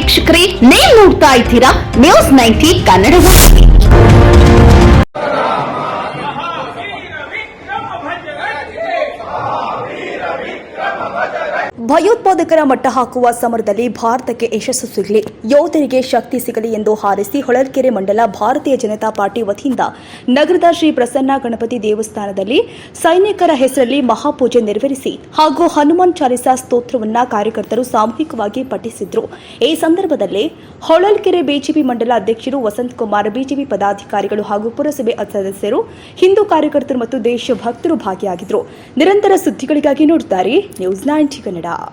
ವೀಕ್ಷಕರೇ ನೀವು ನೋಡ್ತಾ ಇದ್ದೀರಾ ನ್ಯೂಸ್ ನೈಂಟಿ ಕನ್ನಡ ವಾಹಿನಿ. ಭಯೋತ್ಪಾದಕರ ಮಟ್ಟ ಹಾಕುವ ಸಮರದಲ್ಲಿ ಭಾರತಕ್ಕೆ ಯಶಸ್ಸು ಸಿಗಲಿ. ಯೋಧರಿಗೆ ಶಕ್ತಿ ಸಿಗಲಿ ಎಂದು ಹಾರೈಸಿ ಹೊಳಲ್ಕೆರೆ ಮಂಡಲ ಭಾರತೀಯ ಜನತಾ ಪಾರ್ಟಿ ವತಿಯಿಂದ ನಗರದ ಶ್ರೀ ಪ್ರಸನ್ನ ಗಣಪತಿ ದೇವಸ್ಥಾನದಲ್ಲಿ ಸೈನಿಕರ ಹೆಸರಲ್ಲಿ ಮಹಾಪೂಜೆ ನೆರವೇರಿಸಿ ಹಾಗೂ ಹನುಮಾನ್ ಚಾಲಿಸಾ ಸ್ತೋತ್ರವನ್ನ ಕಾರ್ಯಕರ್ತರು ಸಾಮೂಹಿಕವಾಗಿ ಪಠಿಸಿದ್ರು. ಈ ಸಂದರ್ಭದಲ್ಲಿ ಹೊಳಲ್ಕೆರೆ ಬಿಜೆಪಿ ಮಂಡಲ ಅಧ್ಯಕ್ಷರು ವಸಂತ್ ಕುಮಾರ್, ಬಿಜೆಪಿ ಪದಾಧಿಕಾರಿಗಳು ಹಾಗೂ ಪುರಸಭೆ ಸದಸ್ಯರು, ಹಿಂದೂ ಕಾರ್ಯಕರ್ತರು ಮತ್ತು ದೇಶಭಕ್ತರು ಭಾಗಿಯಾಗಿದ್ದರು ನಿರಂತರ ಸುದ್ದಿಗಳಿಗಾಗಿ ನೋಡುತ್ತಾರೆ ನ್ಯೂಸ್ ನೈಂಟಿ ಕನ್ನಡ. 大